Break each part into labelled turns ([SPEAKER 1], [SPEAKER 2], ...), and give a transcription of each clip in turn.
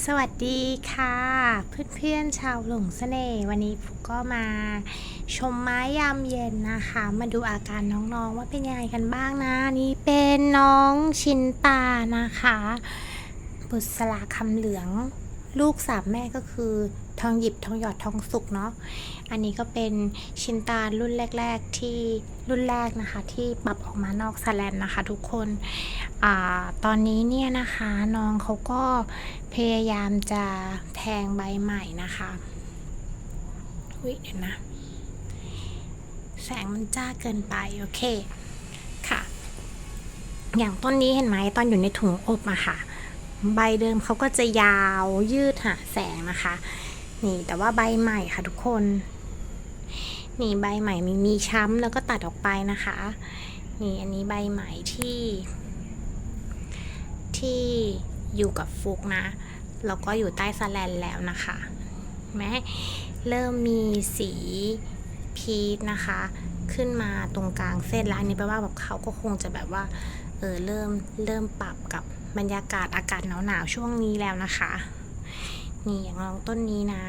[SPEAKER 1] สวัสดีค่ะเพื่อนๆชาวหลงเสน่ห์วันนี้ผมกก็มาชมไม้ยามเย็นนะคะ มาดูอาการน้องๆว่าเป็นยังไงกันบ้างนะนี่เป็นน้องชินตานะคะ บุษราคำเหลือง ลูกสามแม่ก็คือทองหยิบทองหยอดทองสุกเนาะ อันนี้ก็เป็นชินตารุ่นแรก ๆที่รุ่นแรกนะคะ ที่ปรับออกมานอกสแลนนะคะ ทุกคนอตอนนี้เนี่ยนะคะน้องเขาก็พยายามจะแทงใบใหม่นะคะวิเดี๋ยวนะ แสงมันจ้าเกินไป โอเค ค่ะ อย่างต้นนี้เห็นไหมตอนอยู่ในถุงอบอะค่ะ ใบเดิมเขาก็จะยาวยืดหาแสงนะคะ นี่แต่ว่าใบใหม่ค่ะทุกคน นี่ใบใหม่มีมีช้ำแล้วก็ตัดออกไปนะคะ นี่อันนี้ใบใหม่ที่ ที่อยู่กับฟุกนะแล้วก็อยู่ใต้สแลนแล้วนะคะเห็นไหมเริ่มมีสีพีชนะคะ ขึ้นมาตรงกลางเส้นแล้วอันนี้แปลว่าแบบเขาก็คงจะแบบว่าเออเริ่มเริ่มปรับกับ บรรยากาศอากาศหนาวๆช่วงนี้แล้วนะคะ นี่อย่างน้องต้นนี้นะ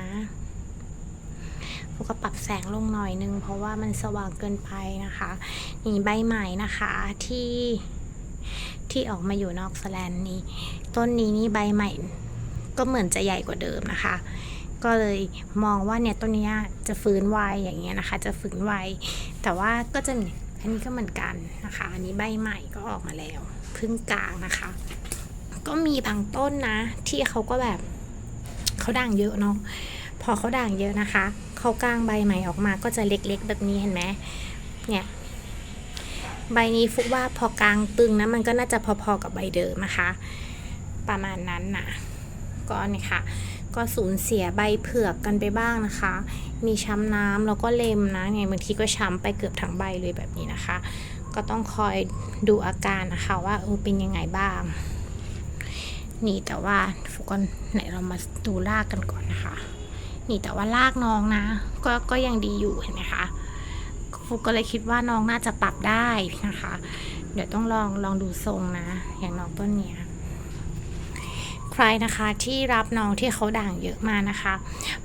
[SPEAKER 1] ฟุกก็ปรับแสงลงหน่อยนึง เพราะว่ามันสว่างเกินไปนะคะ นี่ใบใหม่นะคะที่ที่ออกมาอยู่นอกสแลนนี่ต้นนี้นี่ใบใหม่ ก็เหมือนจะใหญ่กว่าเดิมนะคะ ก็เลยมองว่าเนี่ยต้นนี้จะฟื้นไวอย่างเงี้ยนะคะ จะฟื้นไวแต่ว่าก็จะมีอันนี้ก็เหมือนกันนะคะ อันนี้ใบใหม่ก็ออกมาแล้ว พึ่งกลางนะคะ ก็มีบางต้นนะ ที่เขาก็แบบเขาด่างเยอะเนาะพอเขาด่างเยอะนะคะเขากลางใบใหม่ออกมาก็จะเล็กๆ แบบนี้เห็นไหมเนี่ยใบนี้ฟุกว่าพอกลางตึงนะมันก็น่าจะพอๆกับใบเดิมนะคะ ประมาณนั้นนะก็เนี่ยค่ะ ก็สูญเสียใบเผือกกันไปบ้างนะคะ มีช้ำน้ำแล้วก็เล็มนะเนี่ยบางทีก็ช้ำไปเกือบทั้งใบเลยแบบนี้นะคะ ก็ต้องคอยดูอาการนะคะว่าเออเป็นยังไงบ้าง นี่แต่ว่าฟุกก็ไหนเรามาดูรากกันก่อนนะคะ นี่แต่ว่ารากน้องนะ ก็ก็ยังดีอยู่เห็นไหมคะฟุกก็เลยคิดว่าน้องน่าจะปรับได้นะคะ เดี๋ยวต้องลองลองดูทรงนะ อย่างน้องต้นเนี้ยใครนะคะที่รับน้องที่เขาด่างเยอะมานะคะ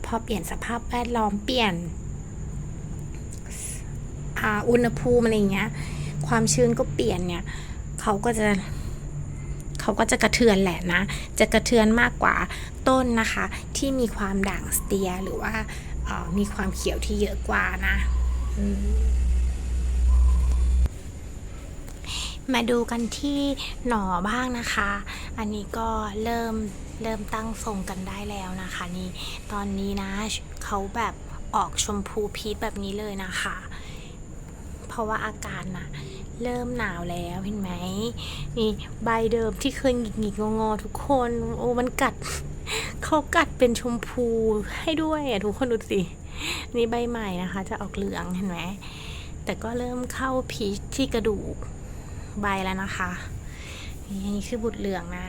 [SPEAKER 1] พอเปลี่ยนสภาพแวดล้อมเปลี่ยนอุณหภูมิอะไรเงี้ย ความชื้นก็เปลี่ยนเนี่ยเขาก็จะ เขาก็จะกระเทือนแหละนะ จะกระเทือนมากกว่าต้นนะคะ ที่มีความด่างสเตียหรือว่าออมีความเขียวที่เยอะกว่านะมาดูกันที่หน่อบ้างนะคะ อันนี้ก็เริ่มเริ่มตั้งทรงกันได้แล้วนะคะนี่ตอนนี้นะเขาแบบออกชมพูพีชแบบนี้เลยนะคะ ราะว่าอากาศนะเริ่มหนาวแล้วเห็นไหมนี่ใบเดิมที่เคยหงิกหงิกงอทุกคนโอ้มันกัดเขากัดเป็นชมพูให้ด้วยอะทุกคนดูสินี่ใบใหม่นะคะ จะออกเหลืองเห็นไหมแต่ก็เริ่มเข้าพีชที่กระดูกใบแล้วนะคะนี่อันนี้คือบุตรเหลืองนะ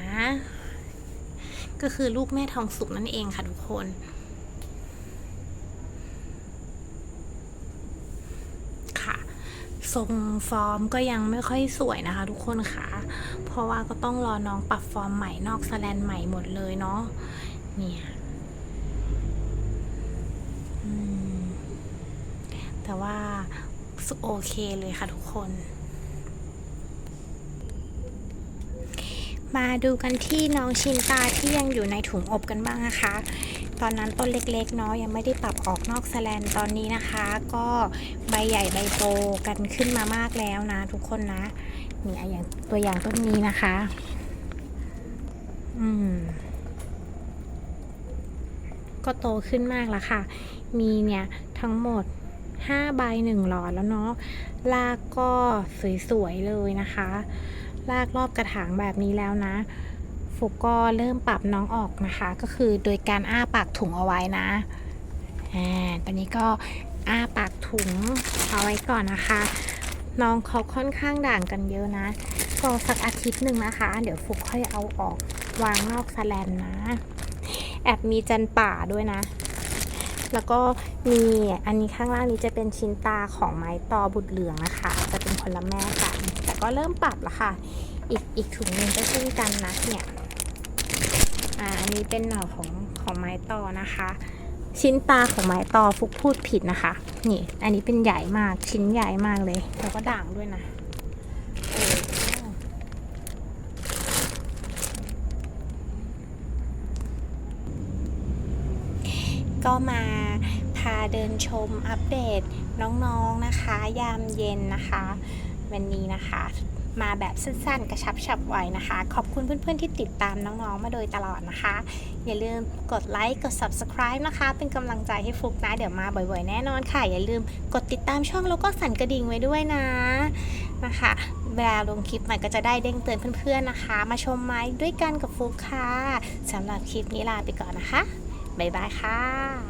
[SPEAKER 1] ก็คือลูกแม่ทองสุกนั่นเองค่ะทุกคน ค่ะ ทรงฟอร์มก็ยังไม่ค่อยสวยนะคะทุกคนค่ะ เพราะว่าก็ต้องรอน้องปรับฟอร์มใหม่นอกสแลนใหม่หมดเลยเนาะเนี่ยแต่ว่าโอเคเลยค่ะทุกคน มาดูกันที่น้องชินตาที่ยังอยู่ในถุงอบกันบ้างนะคะ ตอนนั้นต้นเล็กๆเนาะยังไม่ได้ปรับออกนอกแสแลนตอนนี้นะคะ ก็ใบใหญ่ใบโตกันขึ้นมามากแล้วนะ ทุกคนนะนี่อย่างตัวอย่างต้นนี้นะคะ อืม ก็โตขึ้นมากแล้วค่ะ มีเนี่ยทั้งหมด5ใบ1หลอดแล้วเนาะลากก็สวยๆเลยนะคะ ลากรอบกระถางแบบนี้แล้วนะฟุกก็เริ่มปรับน้องออกนะคะ ก็คือโดยการอ้าปากถุงเอาไว้นะอ่าตอนนี้ก็อ้าปากถุงเอาไว้ก่อนนะคะ น้องเขาค่อนข้างด่างกันเยอะนะ ก็สักอาทิตย์หนึ่งนะคะ เดี๋ยวฟุกค่อยเอาออกวางนอกสแลนนะ แอบมีจันป่าด้วยนะ แล้วก็มีอันนี้ข้างล่างนี้จะเป็นชิ้นตาของไม้ตอบุตรเหลืองนะคะ จะเป็นคนละแม่กัน ก็เริ่มปรับแล้วค่ะ อีกอีกถุงหนึ่งก็เช่นกันนะเนี่ยอ่าอันนี้เป็นหน่อของของไม้ต่อนะคะ ชิ้นปลาของไม้ต่อฟุกพูดผิดนะคะ นี่ อันนี้เป็นใหญ่มากชิ้นใหญ่มากเลย แล้วก็ด่างด้วยนะก็มาพาเดินชมอัปเดตน้องๆนะคะ ยามเย็นนะคะ วันนี้นะคะ มาแบบสั้นๆ กระชับฉับไวนะคะ ขอบคุณเพื่อนๆที่ติดตามน้องๆ มาโดยตลอดนะคะ อย่าลืมกดไลค์กด subscribe นะคะ เป็นกำลังใจให้ฟุกนะ เดี๋ยวมาบ่อยๆ แน่นอนค่ะ อย่าลืมกดติดตามช่องแล้วก็สั่นกระดิ่งไว้ด้วยนะนะคะ เวลาลงคลิปใหม่ก็จะได้เด้งเตือนเพื่อนๆนะคะ มาชมไม้ด้วยกันกับฟุกค่ะสำหรับคลิปนี้ลาไปก่อนนะคะบ๊ายบายค่ะ